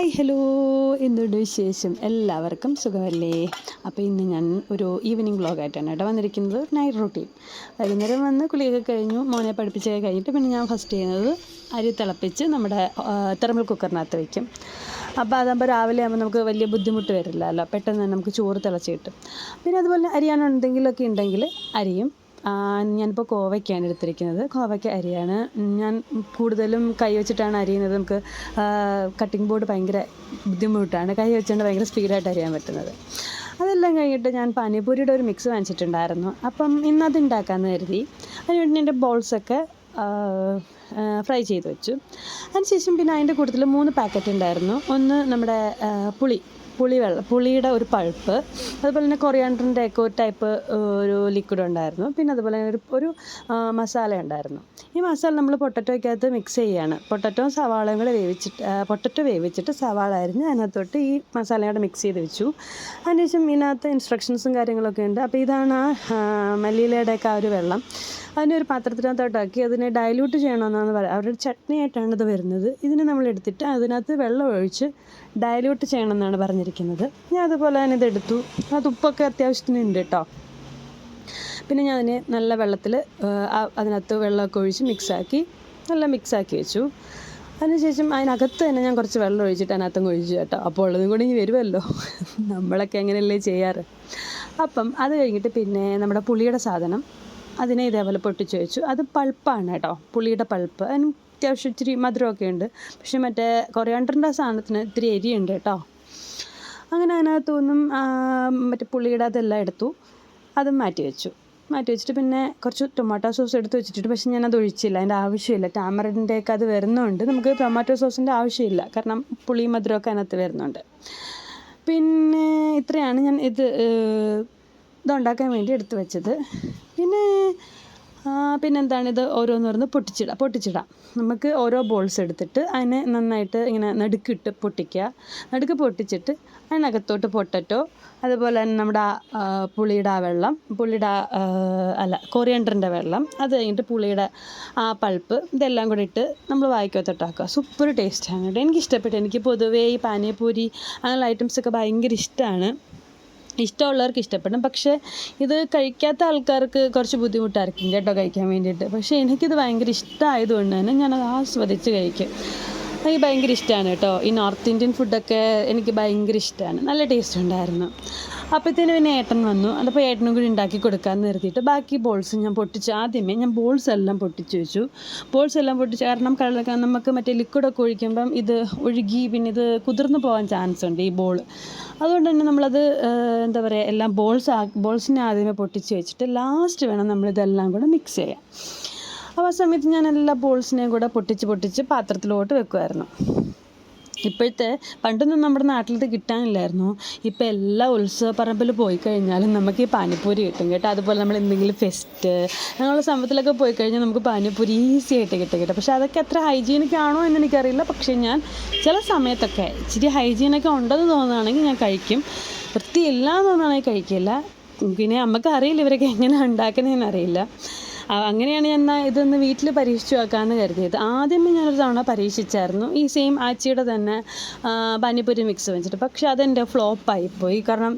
Hi hello എന്തുണ്ട് വിശേഷം? എല്ലാവർക്കും സുഖമല്ലേ? അപ്പോൾ ഇന്ന് ഞാൻ ഒരു ഈവനിങ് വ്ളോഗായിട്ടാണ് കേട്ടോ വന്നിരിക്കുന്നത്. നൈറ്റ് റൂട്ടീൻ വൈകുന്നേരം വന്ന് കുളിയൊക്കെ കഴിഞ്ഞു മോനെ പഠിപ്പിച്ചൊക്കെ കഴിഞ്ഞിട്ട് പിന്നെ ഞാൻ ഫസ്റ്റ് ചെയ്യുന്നത് അരി തിളപ്പിച്ച് നമ്മുടെ തെർമൽ കുക്കറിനകത്ത് വയ്ക്കും അപ്പോൾ അതാകുമ്പോൾ രാവിലെ ആകുമ്പോൾ നമുക്ക് വലിയ ബുദ്ധിമുട്ട് വരില്ലല്ലോ. പെട്ടെന്ന് തന്നെ നമുക്ക് ചോറ് തിളച്ച് കിട്ടും. പിന്നെ അതുപോലെ അരിയാനുണ്ടെങ്കിലൊക്കെ ഉണ്ടെങ്കിൽ അരിയും ഞാനിപ്പോൾ കോവയ്ക്കാണ് എടുത്തിരിക്കുന്നത്. കോവയ്ക്ക അരിയാണ്. ഞാൻ കൂടുതലും കൈ വെച്ചിട്ടാണ് അരിയുന്നത്. നമുക്ക് കട്ടിംഗ് ബോർഡ് ഭയങ്കര ബുദ്ധിമുട്ടാണ്. കൈ വെച്ചുകൊണ്ട് ഭയങ്കര സ്പീഡായിട്ട് അരിയാൻ പറ്റുന്നത്. അതെല്ലാം കഴിഞ്ഞിട്ട് ഞാൻ പാനിപൂരിയുടെ ഒരു മിക്സ് വാങ്ങിച്ചിട്ടുണ്ടായിരുന്നു. അപ്പം ഇന്നത് ഉണ്ടാക്കാമെന്ന് കരുതി. അതിനുവേണ്ടി എന്റെ ബോൾസൊക്കെ ഫ്രൈ ചെയ്ത് വെച്ചു. അതിനുശേഷം പിന്നെ അതിന്റെ കൂട്ടത്തിൽ മൂന്ന് പാക്കറ്റ് ഉണ്ടായിരുന്നു. ഒന്ന് നമ്മുടെ പുളി. പുളിവെള്ളം പുളിയുടെ ഒരു പഴുപ്പ് അതുപോലെ തന്നെ കൊറിയാണ്ടറിന്റെ ഒക്കെ ഒരു ടൈപ്പ് ഒരു ലിക്വിഡ് ഉണ്ടായിരുന്നു. പിന്നെ അതുപോലെ തന്നെ ഒരു ഒരു മസാല ഉണ്ടായിരുന്നു. ഈ മസാല നമ്മൾ പൊട്ടറ്റോയ്ക്കകത്ത് മിക്സ് ചെയ്യുകയാണ് പൊട്ടറ്റോയും സവാളയും കൂടെ വേവിച്ചിട്ട് പൊട്ടറ്റോ വേവിച്ചിട്ട് സവാള അരിഞ്ഞ് അതിനകത്തോട്ട് ഈ മസാലയോടെ മിക്സ് ചെയ്ത് വെച്ചു. അതിനുശേഷം ഇതിനകത്ത് ഇൻസ്ട്രക്ഷൻസും കാര്യങ്ങളൊക്കെ ഉണ്ട്. അപ്പോൾ ഇതാണ് ആ മല്ലിയിലയുടെയൊക്കെ ആ ഒരു വെള്ളം. അതിനെ ഒരു പാത്രത്തിനകത്തോട്ടാക്കി അതിനെ ഡയലൂട്ട് ചെയ്യണമെന്നാണ് പറയുക. അവരുടെ ചട്നി ആയിട്ടാണ് ഇത് വരുന്നത്. ഇതിനെ നമ്മൾ എടുത്തിട്ട് അതിനകത്ത് വെള്ളം ഒഴിച്ച് ഡയലൂട്ട് ചെയ്യണമെന്നാണ് പറഞ്ഞിരിക്കുന്നത്. ഞാൻ അതുപോലെ തന്നെ ഇതെടുത്തു അത് ഉപ്പൊക്കെ അത്യാവശ്യത്തിന് ഉണ്ട് കേട്ടോ പിന്നെ ഞാൻ അതിനെ നല്ല വെള്ളത്തിൽ അതിനകത്ത് വെള്ളമൊക്കെ ഒഴിച്ച് മിക്സാക്കി നല്ല മിക്സാക്കി വെച്ചു. അതിനുശേഷം അതിനകത്ത് തന്നെ ഞാൻ കുറച്ച് വെള്ളം ഒഴിച്ചിട്ട് അതിനകത്തങ്ങ് ഒഴിച്ചു കേട്ടോ. അപ്പോൾ ഉള്ളതും കൂടി ഇനി വരുമല്ലോ. നമ്മളൊക്കെ എങ്ങനെയല്ലേ ചെയ്യാറ്? അപ്പം അത് കഴിഞ്ഞിട്ട് പിന്നെ നമ്മുടെ പുളിയുടെ സാധനം. അതിനെ ഇതേപോലെ പൊട്ടിച്ച് വെച്ചു. അത് പൾപ്പാണ് കേട്ടോ. പുളിയുടെ പൾപ്പ്. അതിന് അത്യാവശ്യം ഇച്ചിരി മധുരമൊക്കെ ഉണ്ട്. പക്ഷെ മറ്റേ കൊറിയാണ്ടറിന്റെ സാധനത്തിന് ഇത്തിരി എരിയുണ്ട് കേട്ടോ. അങ്ങനെ അതിനകത്തു നിന്നും മറ്റേ പുളിയുടെ അതെല്ലാം എടുത്തു. അതും മാറ്റി വെച്ചു. മാറ്റി വെച്ചിട്ട് പിന്നെ കുറച്ച് ടൊമാറ്റോ സോസ് എടുത്ത് വെച്ചിട്ടുണ്ട്. പക്ഷെ ഞാനത് ഒഴിച്ചില്ല. അതിന്റെ ആവശ്യമില്ല. ടാമറിന്റെയൊക്കെ അത് വരുന്നുണ്ട്. നമുക്ക് ടൊമാറ്റോ സോസിന്റെ ആവശ്യമില്ല. കാരണം പുളി മധുരമൊക്കെ അതിനകത്ത് വരുന്നുണ്ട്. പിന്നെ ഇത്രയാണ് ഞാൻ ഇത് ഇതുണ്ടാക്കാൻ വേണ്ടി എടുത്തു വെച്ചത്. പിന്നെ പിന്നെന്താണ് ഇത് ഓരോന്നോരോന്ന് പൊട്ടിച്ചിടാം പൊട്ടിച്ചിടാം. നമുക്ക് ഓരോ ബോൾസ് എടുത്തിട്ട് അതിനെ നന്നായിട്ട് ഇങ്ങനെ നടുക്കിട്ട് പൊട്ടിക്കുക. നടുക്ക് പൊട്ടിച്ചിട്ട് അതിനകത്തോട്ട് പൊട്ടറ്റോ അതുപോലെ തന്നെ നമ്മുടെ പുളിയുടെ ആ വെള്ളം പുളിയുടെ അല്ല കൊറിയണ്ടറിന്റെ വെള്ളം അത് കഴിഞ്ഞിട്ട് പുളിയുടെ ആ പൾപ്പ് ഇതെല്ലാം കൂടി ഇട്ട് നമ്മൾ വായിക്കത്തോട്ടാക്കുക സൂപ്പർ ടേസ്റ്റാണ് കേട്ടോ. എനിക്ക് ഇഷ്ടപ്പെട്ടു എനിക്ക് പൊതുവേ ഈ പാനീയപൂരി അങ്ങനെയുള്ള ഐറ്റംസൊക്കെ ഭയങ്കര ഇഷ്ടമാണ്. ഇഷ്ടമുള്ളവർക്ക് ഇഷ്ടപ്പെടും. പക്ഷേ ഇത് കഴിക്കാത്ത ആൾക്കാർക്ക് കുറച്ച് ബുദ്ധിമുട്ടായിരിക്കും കേട്ടോ കഴിക്കാൻ വേണ്ടിയിട്ട്. പക്ഷേ എനിക്കിത് ഭയങ്കര ഇഷ്ടമായതുകൊണ്ട് തന്നെ ഞാനത് ആസ്വദിച്ച് കഴിക്കും. എനിക്ക് ഭയങ്കര ഇഷ്ടമാണ് കേട്ടോ. ഈ നോർത്ത് ഇന്ത്യൻ ഫുഡൊക്കെ എനിക്ക് ഭയങ്കര ഇഷ്ടമാണ് നല്ല ടേസ്റ്റ് ഉണ്ടായിരുന്നു. അപ്പോഴത്തേന് പിന്നെ ഏട്ടൻ വന്നു. അതപ്പോൾ ഏട്ടനും കൂടി ഉണ്ടാക്കി കൊടുക്കാൻ നിർത്തിയിട്ട് ബാക്കി ബോൾസ് ഞാൻ പൊട്ടിച്ച് ആദ്യമേ ഞാൻ ബോൾസ് എല്ലാം പൊട്ടിച്ച് വെച്ചു. ബോൾസ് എല്ലാം പൊട്ടിച്ച് കാരണം കളർ നമുക്ക് മറ്റേ ലിക്വിഡൊക്കെ ഒഴിക്കുമ്പം ഇത് ഒഴുകി പിന്നെ ഇത് കുതിർന്നു പോകാൻ ചാൻസ് ഉണ്ട് ഈ ബോൾ അതുകൊണ്ട് തന്നെ നമ്മളത് എന്താ പറയുക എല്ലാം ബോൾസ് ബോൾസിനെ ആദ്യമേ പൊട്ടിച്ച് വെച്ചിട്ട് ലാസ്റ്റ് വേണം നമ്മളിതെല്ലാം കൂടെ മിക്സ് ചെയ്യാം അപ്പോൾ ആ സമയത്ത് ഞാൻ എല്ലാ ബോൾസിനെയും കൂടെ പൊട്ടിച്ച് പൊട്ടിച്ച് പാത്രത്തിലോട്ട് വെക്കുമായിരുന്നു ഇപ്പോഴത്തെ പണ്ടൊന്നും നമ്മുടെ നാട്ടിലത് കിട്ടാനില്ലായിരുന്നു. ഇപ്പോൾ എല്ലാ ഉത്സവ പറമ്പിൽ പോയി കഴിഞ്ഞാലും നമുക്ക് ഈ പാനിപ്പൂരി കിട്ടും കേട്ടോ. അതുപോലെ നമ്മൾ എന്തെങ്കിലും ഫെസ്റ്റ് അങ്ങനെയുള്ള സംഭവത്തിലൊക്കെ പോയി കഴിഞ്ഞാൽ നമുക്ക് പാനിപ്പൂരി ഈസി ആയിട്ട് കിട്ടും കേട്ടോ. പക്ഷേ അതൊക്കെ എത്ര ഹൈജീനിക് ആണോ എന്ന് എനിക്കറിയില്ല. പക്ഷേ ഞാൻ ചില സമയത്തൊക്കെ ഇച്ചിരി ഹൈജീനൊക്കെ ഉണ്ടെന്ന് തോന്നുകയാണെങ്കിൽ ഞാൻ കഴിക്കും. വൃത്തിയില്ല എന്ന് തോന്നുകയാണെങ്കിൽ കഴിക്കില്ല. പിന്നെ നമുക്ക് അറിയില്ല ഇവരൊക്കെ എങ്ങനെയാണ് ഉണ്ടാക്കുന്നതെന്ന് അറിയില്ല. അങ്ങനെയാണ് ഞാൻ എന്നാൽ ഇതൊന്ന് വീട്ടിൽ പരീക്ഷിച്ച് നോക്കാമെന്ന് കരുതിയത്. ആദ്യമേ ഞാനൊരു തവണ പരീക്ഷിച്ചായിരുന്നു. ഈ സെയിം ആച്ചിയുടെ തന്നെ പാനിപ്പൂരി മിക്സ് വെച്ചിട്ട്. പക്ഷെ അതെന്റെ ഫ്ലോപ്പായി പോയി കാരണം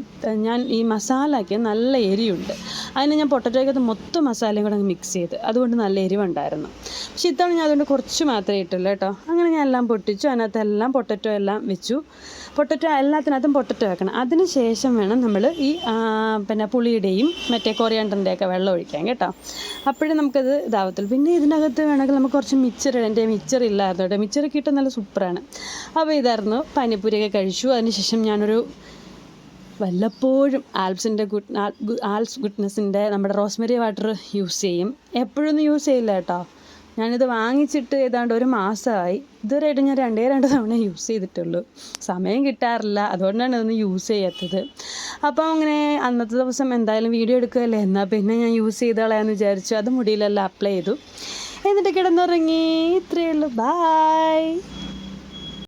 ഞാൻ ഈ മസാലയ്ക്ക് നല്ല എരിവുണ്ട്. അതിന് ഞാൻ പൊട്ടറ്റോയ്ക്കകത്ത് മൊത്തം മസാലയും കൂടെ മിക്സ് ചെയ്ത്. അതുകൊണ്ട് നല്ല എരിവുണ്ടായിരുന്നു. പക്ഷെ ഇത്തവണ ഞാൻ അതുകൊണ്ട് കുറച്ച് മാത്രമേ ഇട്ടുള്ളൂ കേട്ടോ. അങ്ങനെ ഞാൻ എല്ലാം പൊട്ടിച്ചു. അതിനകത്തെല്ലാം പൊട്ടറ്റോ എല്ലാം വെച്ചു. പൊട്ടറ്റോ എല്ലാത്തിനകത്തും പൊട്ടറ്റോ വെക്കണം. അതിന് ശേഷം വേണം നമ്മൾ ഈ പിന്നെ പുളിയുടെയും മറ്റേ കൊറിയാണ്ടറിന്റെയൊക്കെ വെള്ളം ഒഴിക്കാൻ കേട്ടോ. അപ്പോഴേ നമുക്കത് ഇതാവത്തുള്ളൂ. പിന്നെ ഇതിനകത്ത് വേണമെങ്കിൽ നമുക്ക് കുറച്ച് മിച്ചർ എന്റെ മിച്ചർ ഇല്ലായിരുന്നു കേട്ടോ. മിച്ചർ കിട്ടാൻ നല്ല സൂപ്പറാണ് അപ്പോൾ ഇതായിരുന്നു. പാനിപ്പൂരിയൊക്കെ കഴിച്ചു. അതിനുശേഷം ഞാനൊരു വല്ലപ്പോഴും ആൽപ്സിന്റെ ഗുഡ് ആൽപ്സ് ഗുഡ്നെസ്സിന്റെ നമ്മുടെ റോസ്മെറി വാട്ടർ യൂസ് ചെയ്യും. എപ്പോഴൊന്നും യൂസ് ചെയ്യില്ല കേട്ടോ. ഞാനിത് വാങ്ങിച്ചിട്ട് ഏതാണ്ട് ഒരു മാസമായി. ഇതുവരെയായിട്ട് ഞാൻ രണ്ടേ രണ്ട് തവണ യൂസ് ചെയ്തിട്ടുള്ളൂ. സമയം കിട്ടാറില്ല. അതുകൊണ്ടാണ് ഇതൊന്നും യൂസ് ചെയ്യാത്തത്. അപ്പോൾ അങ്ങനെ അന്നത്തെ ദിവസം എന്തായാലും വീഡിയോ എടുക്കുകയല്ലേ? എന്നാൽ പിന്നെ ഞാൻ യൂസ് ചെയ്തോളാന്ന് വിചാരിച്ചു. അത് മുടിയിലെല്ലാം അപ്ലൈ ചെയ്തു. എന്നിട്ട് കിടന്നുറങ്ങി. ഇത്രയേ ഉള്ളൂ. ബായ്